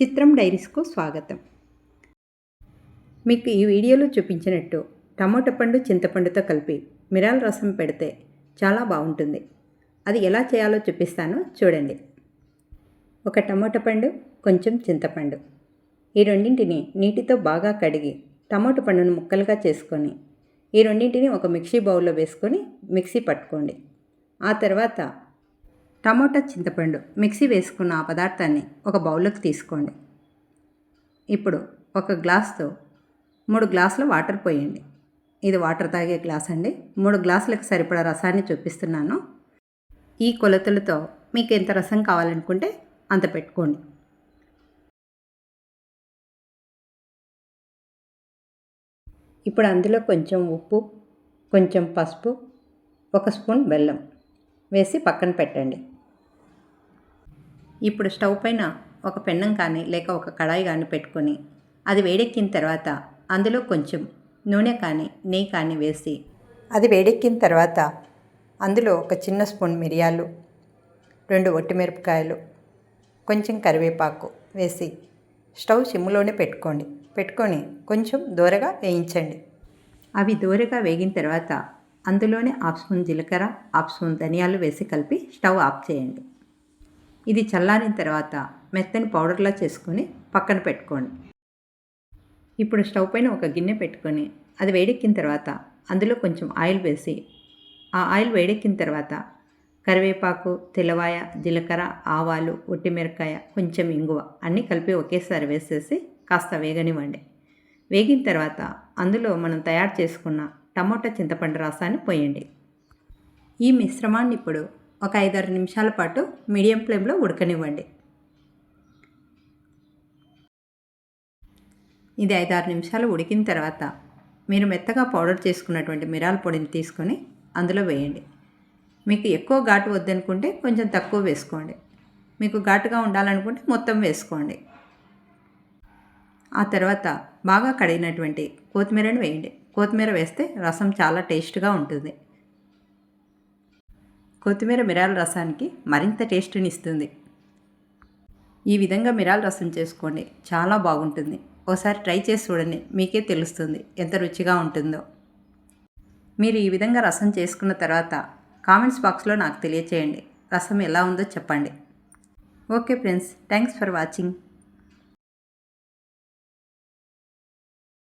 చిత్రం డైరీస్కు స్వాగతం. మీకు ఈ వీడియోలో చూపించినట్టు టమోటా పండు చింతపండుతో కలిపి మిరాల రసం పెడితే చాలా బాగుంటుంది. అది ఎలా చేయాలో చూపిస్తాను చూడండి. ఒక టమోటా పండు కొంచెం చింతపండు. ఈ రెండింటిని నీటితో బాగా కడిగి టమోటా పండును ముక్కలుగా చేసుకొని ఈ రెండింటిని ఒక మిక్సీ బౌల్లో వేసుకొని మిక్సీ పట్టుకోండి. ఆ తర్వాత టమోటా చింతపండు మిక్సీ వేసుకున్న ఆ పదార్థాన్ని ఒక బౌల్లోకి తీసుకోండి. ఇప్పుడు ఒక గ్లాస్తో మూడు గ్లాసుల వాటర్ పోయండి. ఇది వాటర్ తాగే గ్లాస్ అండి. మూడు గ్లాసులకు సరిపడా రసాన్ని చూపిస్తున్నాను. ఈ కొలతలతో మీకు ఎంత రసం కావాలనుకుంటే అంత పెట్టుకోండి. ఇప్పుడు అందులో కొంచెం ఉప్పు కొంచెం పసుపు ఒక స్పూన్ బెల్లం వేసి పక్కన పెట్టండి. ఇప్పుడు స్టవ్ పైన ఒక పెన్నం కానీ లేక ఒక కడాయి కానీ పెట్టుకొని అది వేడెక్కిన తర్వాత అందులో కొంచెం నూనె కానీ నెయ్యి కానీ వేసి అది వేడెక్కిన తర్వాత అందులో ఒక చిన్న స్పూన్ మిరియాలు రెండు ఒట్టిమిరపకాయలు కొంచెం కరివేపాకు వేసి స్టవ్ సిమ్లోనే పెట్టుకోండి. పెట్టుకొని కొంచెం దూరగా వేయించండి. అవి దూరగా వేగిన తర్వాత అందులోనే హాఫ్ స్పూన్ జీలకర్ర హాఫ్ స్పూన్ ధనియాలు వేసి కలిపి స్టవ్ ఆఫ్ చేయండి. ఇది చల్లారిన తర్వాత మెత్తని పౌడర్లా చేసుకొని పక్కన పెట్టుకోండి. ఇప్పుడు స్టవ్ పైన ఒక గిన్నె పెట్టుకొని అది వేడెక్కిన తర్వాత అందులో కొంచెం ఆయిల్ వేసి ఆ ఆయిల్ వేడెక్కిన తర్వాత కరివేపాకు తెల్లవాయ జీలకర్ర ఆవాలు ఒట్టిమిరకాయ కొంచెం ఇంగువ అన్నీ కలిపి ఒకేసారి వేసేసి కాస్త వేగనివ్వండి. వేగిన తర్వాత అందులో మనం తయారు చేసుకున్న టమోటా చింతపండు రసాన్ని పోయండి. ఈ మిశ్రమాన్ని ఇప్పుడు ఒక ఐదారు నిమిషాల పాటు మీడియం ఫ్లేమ్లో ఉడకనివ్వండి. ఇది ఐదారు నిమిషాలు ఉడికిన తర్వాత మీరు మెత్తగా పౌడర్ చేసుకున్నటువంటి మిరాల పొడిని తీసుకొని అందులో వేయండి. మీకు ఎక్కువ ఘాటు వద్దనుకుంటే కొంచెం తక్కువ వేసుకోండి. మీకు ఘాటుగా ఉండాలనుకుంటే మొత్తం వేసుకోండి. ఆ తర్వాత బాగా కడిగినటువంటి కొత్తిమీరను వేయండి. కొత్తిమీర వేస్తే రసం చాలా టేస్ట్గా ఉంటుంది. కొత్తిమీర మిరాల రసానికి మరింత టేస్ట్ని ఇస్తుంది. ఈ విధంగా మిరాల రసం చేసుకోండి. చాలా బాగుంటుంది. ఒకసారి ట్రై చేసి చూడండి. మీకే తెలుస్తుంది ఎంత రుచిగా ఉంటుందో. మీరు ఈ విధంగా రసం చేసుకున్న తర్వాత కామెంట్స్ బాక్స్లో నాకు తెలియచేయండి. రసం ఎలా ఉందో చెప్పండి. Okay friends. Thanks for watching.